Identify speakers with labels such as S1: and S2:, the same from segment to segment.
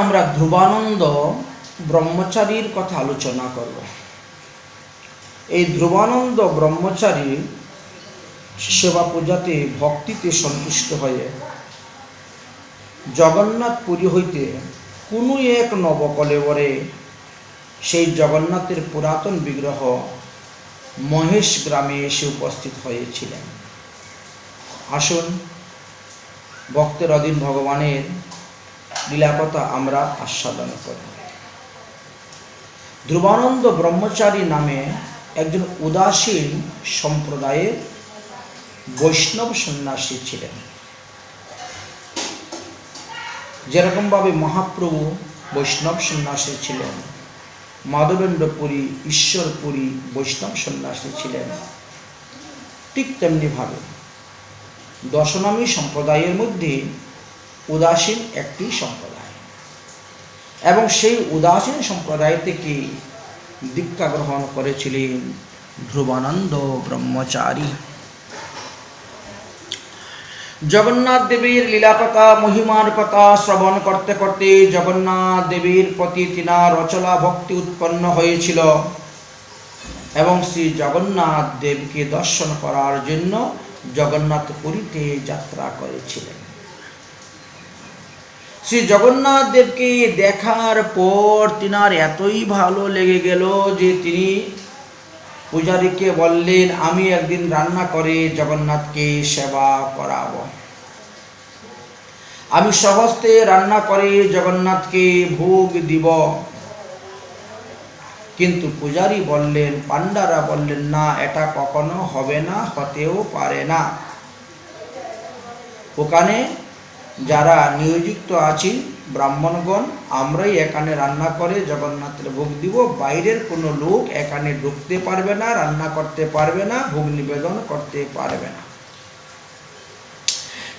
S1: আমরা ধ্রুবানন্দ ব্রহ্মচারীর কথা আলোচনা করব। এই ধ্রুবানন্দ ব্রহ্মচারী সেবা পূজাতে ভক্তিতে সন্তুষ্ট হয়ে জগন্নাথ পুরী হইতে কোনো এক নবকলেবরে সেই জগন্নাথের পুরাতন বিগ্রহ মহেশ গ্রামে এসে উপস্থিত হয়েছিলেন। আসুন, ভক্তের অধীন ভগবানের লীলাকথা আমরা আস্বাদন করি। ধ্রুবানন্দ ব্রহ্মচারী নামে একজন উদাসীন সম্প্রদায়ের বৈষ্ণব সন্ন্যাসী ছিলেন। যেরকমভাবে মহাপ্রভু বৈষ্ণব সন্ন্যাসী ছিলেন, মাধবেন্দ্রপুরী, ঈশ্বরপুরী বৈষ্ণব সন্ন্যাসী ছিলেন, ঠিক তেমনিভাবে দশনামী সম্প্রদায়ের মধ্যে উদাসীন একটি সম্প্রদায়। এবং সেই উদাসীন সম্প্রদায় থেকে দীক্ষা গ্রহণ করেছিলেন ধ্রুবানন্দ ব্রহ্মচারী। জগন্নাথ দেবীর লীলা কথা মহিমার কথা শ্রবণ করতে করতে জগন্নাথ দেবীর প্রতি তিনার রচলা ভক্তি উৎপন্ন হয়েছিল এবং শ্রী জগন্নাথ দেবকে দর্শন করার জন্য জগন্নাথ পুরীতে যাত্রা করেছিলেন। শ্রী জগন্নাথ দেবকে দেখার পর তিনার এতই ভালো লেগে গেল যে তিনি পূজারীকে বললেন, আমি একদিন রান্না করে জগন্নাথকে সেবা করাবো। আমি সহস্তে রান্না করে জগন্নাথকে ভোগ দিব। কিন্তু পূজারী বললেন, পাণ্ডারা বললেন, না, এটা কখনো হবে না, হতেও পারে না। ওখানে যারা নিয়োজিত আছি, ব্রাহ্মণগণ, আমরাই এখানে রান্না করে জগন্নাথের ভোগ দিব। বাইরের কোনো লোক এখানে ঢুকতে পারবে না, রান্না করতে পারবে না, ভোগ নিবেদন করতে পারবে না।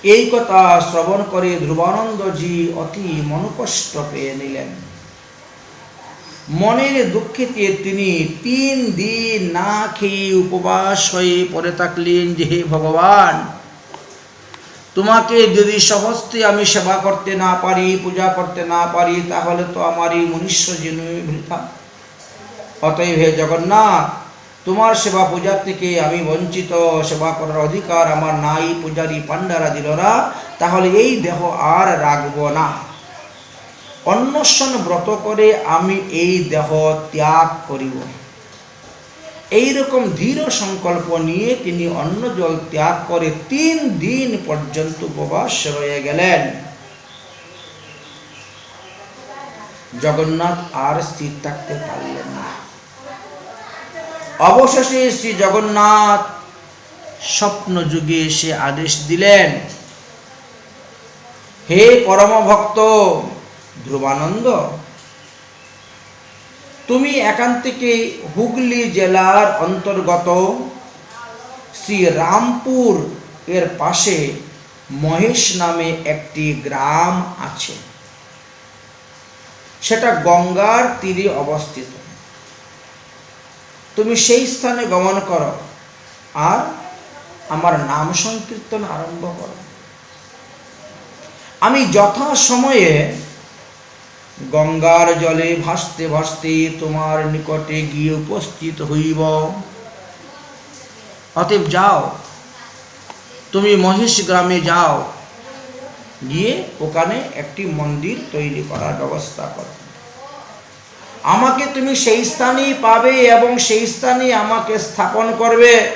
S1: এই কথা শ্রবণ করে ধ্রুবানন্দজি অতি মনকষ্ট পেয়ে নিলেন। মনের দুঃখেতে তিনি তিন দিন না খেয়ে উপবাস হয়ে পড়ে থাকলেন যে হে ভগবান তোমাকে যদি সহস্তে আমি সেবা করতে না পারি, পূজা করতে না পারি, তাহলে তো আমার এই মনুষ্য জন্মই বৃথা। অতএব হে জগন্নাথ, তোমার সেবা পূজার থেকে আমি বঞ্চিত, সেবা করার অধিকার আমার নাই, পূজারী পাণ্ডারা দিল না তাহলে এই দেহ আর রাখব না। অন্নশন ব্রত করে আমি এই দেহ ত্যাগ করিব। এইরকম দৃঢ় সংকল্প নিয়ে তিনি অন্ন জল ত্যাগ করে তিন দিন পর্যন্ত উপবাস রয়ে গেলেন। জগন্নাথ আর স্থির থাকতে পারলেন না। অবশেষে শ্রী জগন্নাথ স্বপ্ন যুগে এসে আদেশ দিলেন, হে পরম ভক্ত ধ্রুবানন্দ তুমি এখান থেকে হুগলি জেলার অন্তর্গত শ্রী রামপুর এর পাশে মহেশ নামে একটি গ্রাম আছে। সেটা গঙ্গার তীরে অবস্থিত। তুমি সেই স্থানে গমন করো আর আমার নাম সংকীর্তন আরম্ভ করো। আমি যথা সময়ে গঙ্গার জলে ভাসতে ভাসতে তোমার নিকটে গিয়ে উপস্থিত হইব। অতএব যাও, তুমি মহেশ গ্রামে যাও, গিয়ে ওখানে একটি মন্দির তৈরি করার ব্যবস্থা করো। আমাকে তুমি সেই স্থানেই পাবে এবং সেই স্থানে আমাকে স্থাপন করবে।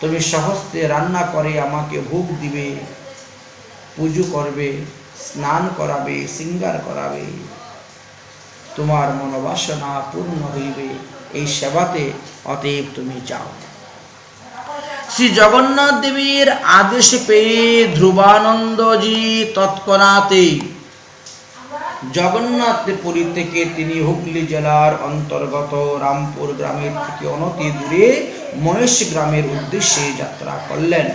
S1: তুমি সহস্তে রান্না করে আমাকে ভোগ দিবে, পুজো করবে। স্নান করাবে, সিঙ্গার করাবে। তোমার মনোবাসনা পূর্ণ হইবে। এই সেবাতে অতএব তুমি যাও। শ্রী জগন্নাথ দেবীর আদেশ পেয়ে ধ্রুবানন্দজি তৎক্ষণাতেই জগন্নাথ পুরী থেকে তিনি হুগলি জেলার অন্তর্গত রামপুর গ্রামের থেকে অনতি দূরে মহেশ গ্রামের উদ্দেশ্যে যাত্রা করলেন।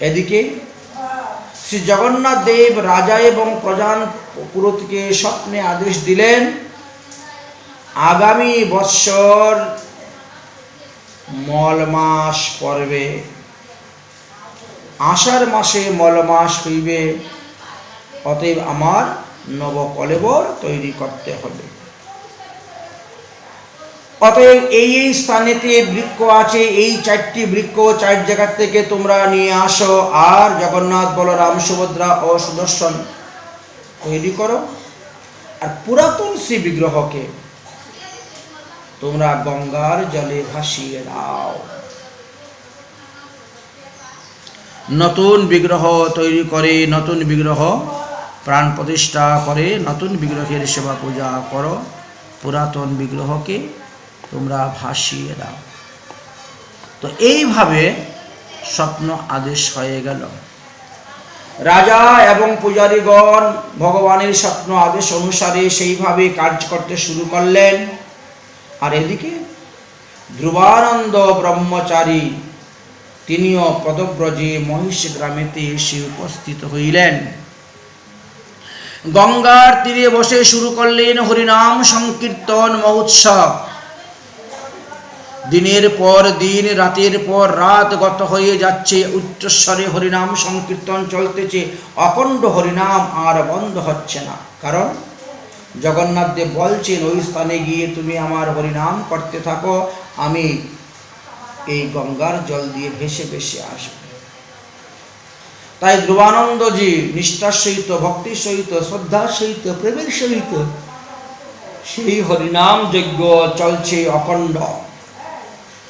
S1: এদিকে শ্রী জগন্নাথ দেব রাজা এবং প্রজান পুরোতকে স্বপ্নে আদেশ দিলেন, আগামী বৎসর মল মাস পর্বে আষাঢ় মাসে মল মাস হইবে, অতএব আমার নবকলেবর তৈরি করতে হবে। অতএব এই এই স্থানেতে বৃক্ষ আছে, এই চারটি বৃক্ষ চার জায়গা থেকে তোমরা নিয়ে আসো। আর জগন্নাথ, বলরাম, সুভদ্রা ও সুদর্শন, তৈরি করো। আর পুরাতন শ্রী বিগ্রহকে তোমরা গঙ্গার জলে ভাসিয়ে দাও। নতুন বিগ্রহ তৈরি করে, নতুন বিগ্রহ প্রাণ প্রতিষ্ঠা করে, নতুন বিগ্রহের সেবা পূজা করো। পুরাতন বিগ্রহকে তোমরা ভাসিয়ে দাও। তো এইভাবে স্বপ্ন আদেশ হয়ে গেল। রাজা এবং পূজারীগণ ভগবানের স্বপ্ন আদেশ অনুসারে সেইভাবে কাজ করতে শুরু করলেন। আর এদিকে ধ্রুবানন্দ ব্রহ্মচারী তিনিও পদব্রজে মহিষ গ্রামেতে এসে উপস্থিত হইলেন। গঙ্গার তীরে বসে শুরু করলেন হরিনাম সংকীর্তন মহোৎসব। দিনের পর দিন, রাতের পর রাত গত হয়ে যাচ্ছে, উচ্চস্বরে হরিনাম সংকীর্তন চলতেছে, অখণ্ড হরিনাম আর বন্ধ হচ্ছে না। কারণ জগন্নাথ দেব বলছেন, ওই স্থানে গিয়ে তুমি আমার হরিনাম করতে থাকো, আমি এই গঙ্গার জল দিয়ে ভেসে ভেসে আসবে। তাই ধ্রুবানন্দজি নিষ্ঠার সহিত, ভক্তির সহিত, শ্রদ্ধার সহিত, প্রেমের সহিত সেই হরিনাম যজ্ঞ চলছে অখণ্ড।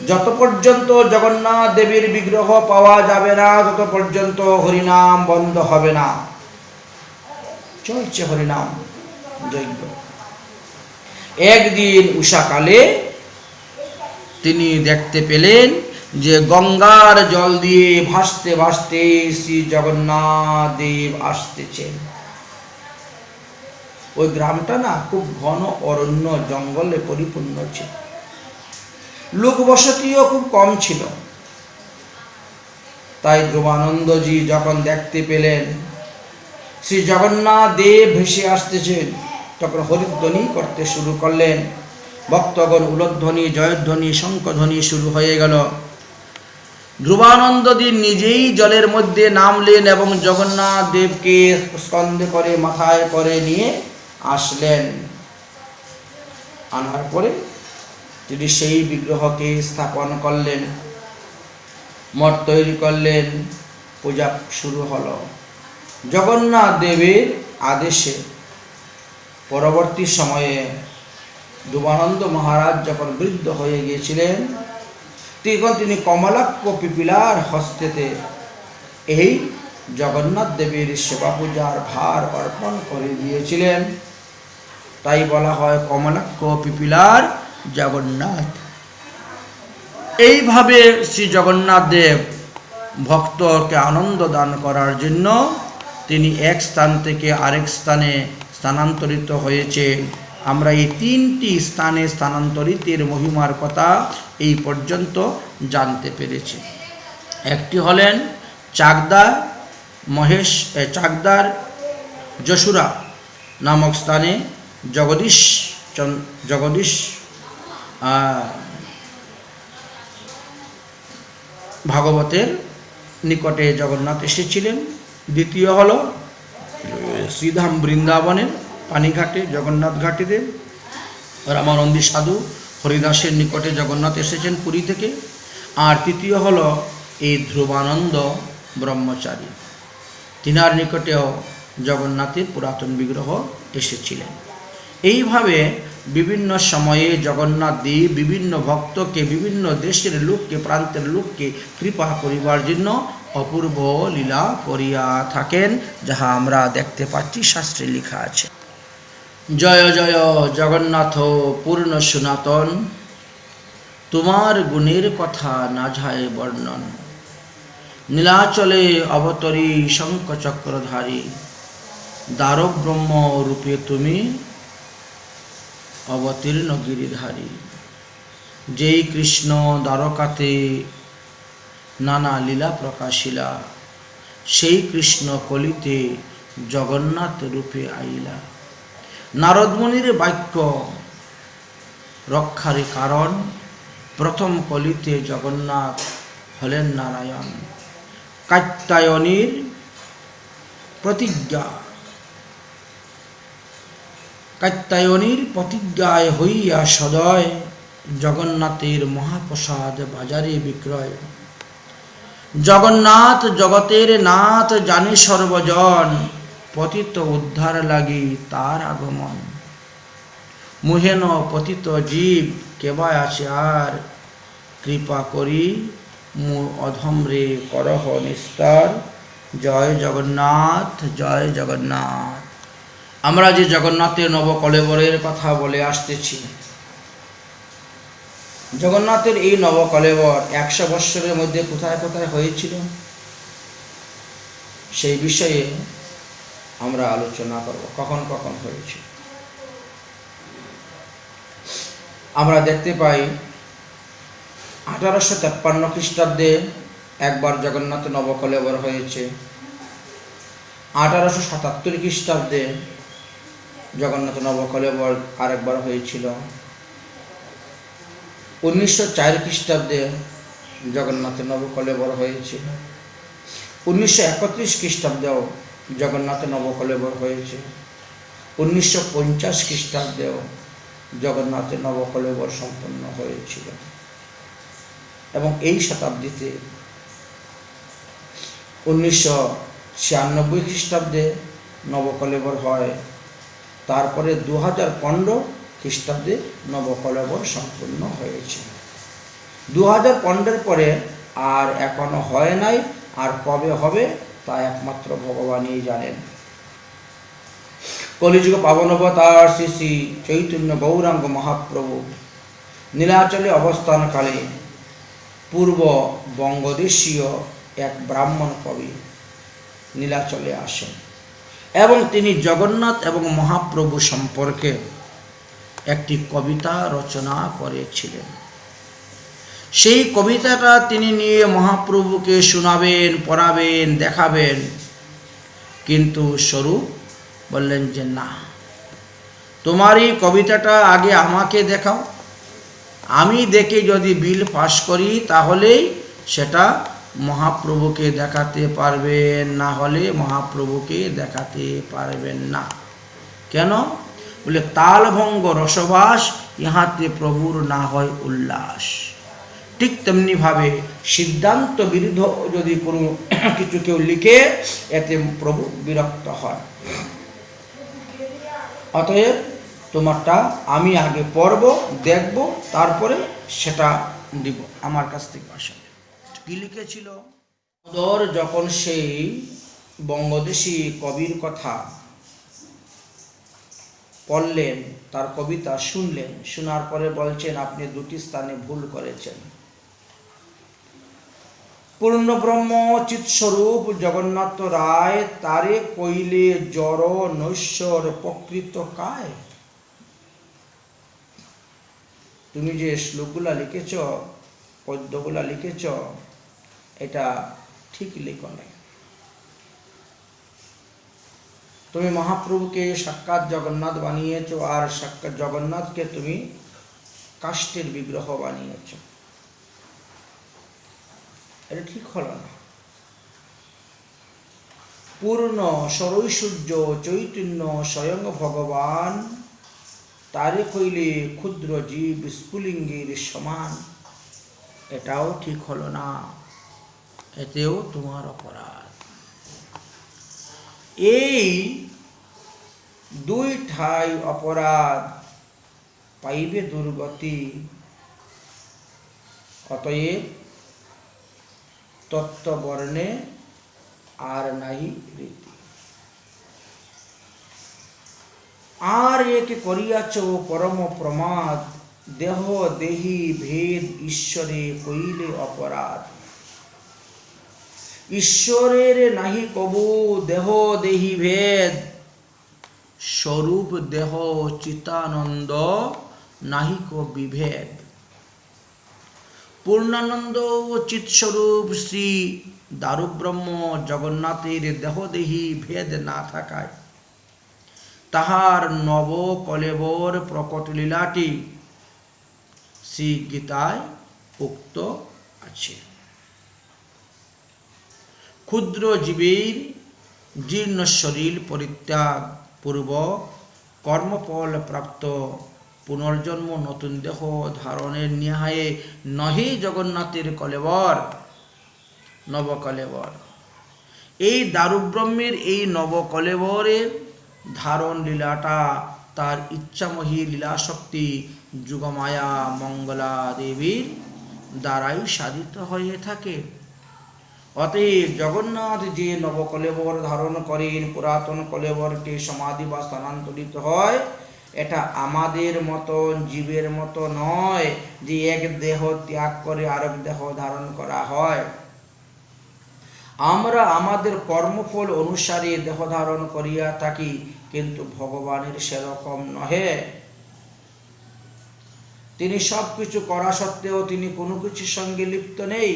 S1: যত পর্যন্ত জগন্নাথ দেবীর বিগ্রহ পাওয়া যাবে না তত পর্যন্ত হরিনাম বন্ধ হবে না। চলছে হরিনাম যজ্ঞ একদিন উষাকালে তিনি দেখতে পেলেন যে গঙ্গার জল দিয়ে ভাসতে ভাসতে শ্রী জগন্নাথ দেব আসতেছেন। ওই গ্রামটা না খুব ঘন, অরণ্য, জঙ্গলে পরিপূর্ণ ছিল। লোক বসতিও খুব কম ছিল। তাই ধ্রুবানন্দজি যখন দেখতে পেলেন, শ্রী জগন্নাথ দেব ভেসে আসতেছেন। তখন হরিধ্বনি করতে শুরু করলেন। ভক্তগণ উলধ্বনি, জয়ধ্বনি, শঙ্খধ্বনি শুরু হয়ে গেল। ধ্রুবানন্দজি নিজেই জলের মধ্যে নামলেন এবং জগন্নাথ দেবকে স্কন্দে করে, মাথায় করে নিয়ে আসলেন। আনার পরে তিনি সেই বিগ্রহকে স্থাপন করলেন, মঠ তৈরি করলেন, পূজা শুরু হলো। জগন্নাথ দেবের আদেশে পরবর্তী সময়ে দুবানন্দ মহারাজ যখন বৃদ্ধ হয়ে গিয়েছিলেন, তখন তিনি কমলাক্ষ পিপিলার হস্তেতে এই জগন্নাথ দেবীর সেবা পূজার ভার অর্পণ করে দিয়েছিলেন। তাই বলা হয় কমলাক্ষ পিপিলার জগন্নাথ। এইভাবে শ্রী জগন্নাথ দেব ভক্তকে আনন্দ দান করার জন্য তিনি এক স্থান থেকে আরেক স্থানে স্থানান্তরিত হয়েছে আমরা এই তিনটি স্থানে স্থানান্তরিতের মহিমার কথা এই পর্যন্ত জানতে পেরেছি। একটি হলেন চাকদা মহেশ চাকদার যশুরা নামক স্থানে জগদীশ জগদীশ ভাগবতের নিকটে জগন্নাথ এসেছিলেন। দ্বিতীয় হল শ্রীধাম বৃন্দাবনের পানিঘাটে, জগন্নাথ ঘাটিতে। রামানন্দী সাধু হরিদাসের নিকটে জগন্নাথ এসেছেন পুরী থেকে। আর তৃতীয় হল এই ধ্রুবানন্দ ব্রহ্মচারী। তিনার নিকটেও জগন্নাথের পুরাতন বিগ্রহ এসেছিলেন। এইভাবে বিভিন্ন সময়ে জগন্নাথ দেব বিভিন্ন ভক্তকে, বিভিন্ন দেশের লোককে, প্রান্তের লোককে কৃপা করিবার জন্য অপূর্ব লীলা করিয়া থাকেন, যাহা আমরা দেখতে পাচ্ছি, শাস্ত্রে লেখা আছে। জয় জয় জগন্নাথ, পূর্ণ সনাতন, তোমার গুণের কথা না যায় বর্ণন। নীলাচলে অবতরী শঙ্খ চক্রধারী দ্বারক ব্রহ্ম রূপে তুমি অবতীর্ণ গিরিধারী। যেই কৃষ্ণ দ্বারকাতে নানা লীলা প্রকাশিলা, সেই কৃষ্ণ কলিতে জগন্নাথ রূপে আইলা। নারদমণির বাক্য রক্ষার কারণ, প্রথম কলিতে জগন্নাথ হলেন নারায়ণ। কাত্যায়নীর প্রতিজ্ঞা। কাত্যায়নীর প্রতিজ্ঞায় হইয়া সদয় জগন্নাথের মহাপ্রসাদ বাজারে বিক্রয়। জগন্নাথ জগতের নাথ জানে সর্বজন, পতিত উদ্ধার লাগি তার আগমন। মুহেন পতিত জীব, কেবা আছে আর? কৃপা করি মু অধমরে করহ নিস্তার। জয় জগন্নাথ জয় জগন্নাথ। আমরা যে জগন্নাথের নবকলেবরের কথা বলে আসতেছি। জগন্নাথের এই নবকলেবর একশো বৎসরের মধ্যে কোথায় কোথায় হয়েছিল? সেই বিষয়ে আমরা আলোচনা করব। কখন কখন হয়েছে? আমরা দেখতে পাই, আঠারোশো তেপ্পান্ন খ্রিস্টাব্দে একবার জগন্নাথ নবকলেবর হয়েছে। আঠারোশো সাতাত্তর খ্রিস্টাব্দে জগন্নাথ নবকলেবর আরেকবার হয়েছিল। উনিশশো চার খ্রিস্টাব্দে জগন্নাথ নবকলেবর হয়েছিল। উনিশশো একত্রিশ খ্রিস্টাব্দেও জগন্নাথ নবকলেবর হয়েছে। উনিশশো পঞ্চাশ খ্রিস্টাব্দেও জগন্নাথের নবকলেবর সম্পন্ন হয়েছিল। এবং এই শতাব্দীতে উনিশশো ছিয়ানব্বই খ্রিস্টাব্দে নবকলেবর হয় তারপরে দু হাজার পনেরো খ্রিস্টাব্দে নবকলেবর সম্পূর্ণ হয়েছে। দু হাজার পনেরোর পরে আর এখনও হয় নাই, আর কবে হবে তা একমাত্র ভগবানই জানেন। কলিযুগ পাবনবতার শ্রী শ্রী চৈতন্য গৌরাঙ্গ মহাপ্রভু নীলাচলে অবস্থানকালে পূর্ব বঙ্গদেশীয় এক ব্রাহ্মণ কবি নীলাচলে আসেন। এবং তিনি জগন্নাথ এবং মহাপ্রভু সম্পর্কে একটি কবিতা রচনা করেছিলেন। সেই কবিতাটা তিনি নিয়ে মহাপ্রভুকে শোনাবেন, পড়াবেন, দেখাবেন। কিন্তু স্বরূপ বললেন যে, না, তোমার এই কবিতাটা আগে আমাকে দেখাও। আমি দেখে যদি বিল পাশ করি, তাহলেই সেটা মহাপ্রভুকে দেখাতে পারবেন না হলে মহাপ্রভুকে দেখাতে পারবেন না। কেন? বলে, তালভঙ্গ রসবাস ইহাতে প্রভুর না হয় উল্লাস। ঠিক তেমনিভাবে সিদ্ধান্ত বিরুদ্ধ যদি কোনো কিছু কেউ লিখে, এতে প্রভু বিরক্ত হয় অতএব তোমারটা আমি আগে পড়ব, দেখব, তারপরে সেটা দিব। আমার কাছ থেকে আসবে কি লিখেছিল? ওদর যখন সেই বঙ্গদেশী কবির কথা পড়লেন, তার কবিতা শুনলেন, শোনার পরে বলছেন, আপনি দুটি স্থানে ভুল করেছেন। পূর্ণ ব্রহ্ম চিৎস্বরূপ জগন্নাথ রায়, তারে কইলে জড় নৈশ্বর প্রকৃত কায়? তুমি যে শ্লোকগুলা লিখেছ, পদ্যগুলা লিখেছ এটা ঠিক লিখো নাই। তুমি মহাপ্রভুকে সাক্ষাৎ জগন্নাথ বানিয়েছ, আর সাক্ষাৎ জগন্নাথকে তুমি কাষ্টের বিগ্রহ বানিয়েছ। এটা ঠিক হলো না। পূর্ণ সরৈসূর্য চৈতন্য স্বয়ং ভগবান, তারে কইলে ক্ষুদ্র জীব স্ফুলিঙ্গের সমান। এটাও ঠিক হলো না। এতেও তোমার অপরাধ এই দুই ঠাই অপরাধ পাইবে দুর্গতি অতএব তত্ত্ববর্ণে আর নাহি রীতি আর একে করিয়াছ পরম প্রমাদ দেহ দেহি ভেদ ঈশ্বরে কইলে অপরাধ ঈশ্বরের নাহি কবু দেহ দেহি ভেদ। স্বরূপ দেহ চিতানন্দ নাহিক বিভেদ পূর্ণানন্দ ও চিৎস্বরূপ শ্রী দারুব্রহ্ম জগন্নাথের দেহদেহী ভেদ না থাকায় তাহার নব কলেবর প্রকট লীলাটি শ্রী গীতায় উক্ত আছে। ক্ষুদ্র জীবের জীর্ণ শরীর পরিত্যাগ পূর্বক কর্মফল প্রাপ্ত পুনর্জন্ম নতুন দেহ ধারণের নিহায়ে নহি জগন্নাথের কলেবর, নবকলেবর। এই দারুব্রহ্মের এই নবকলেবরের ধারণ লীলাটা তার ইচ্ছামহী লীলাশক্তি যুগমায়া মঙ্গলা দেবীর দ্বারাই সাধিত হয়ে থাকে। অতএব জগন্নাথ যে নবকলেবর ধারণ করেন, পুরাতন কলেবরটি সমাধি বা স্থানান্তরিত হয়, এটা আমাদের মতন জীবের মতো নয় যে এক দেহ ত্যাগ করে আরেক দেহ ধারণ করা হয়। আমরা আমাদের কর্মফল অনুসারে দেহ ধারণ করিয়া থাকি, কিন্তু ভগবানের সেরকম নহে। তিনি সব কিছু করা সত্ত্বেও তিনি কোনো কিছুর সঙ্গে লিপ্ত নেই।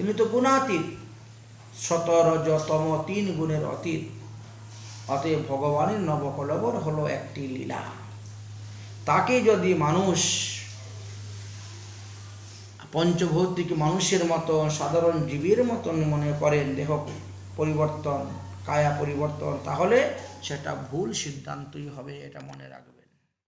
S1: তিনি তো গুণাতীত। শতরজতম তিন গুণের অতীত। অতএব ভগবানের নবকলবর হলো একটি লীলা। তাকে যদি মানুষ পঞ্চভৌতিক মানুষের মতন সাধারণ জীবের মতন মনে করেন, দেহ পরিবর্তন, কায়া পরিবর্তন, তাহলে সেটা ভুল সিদ্ধান্তই হবে, এটা মনে রাখবে।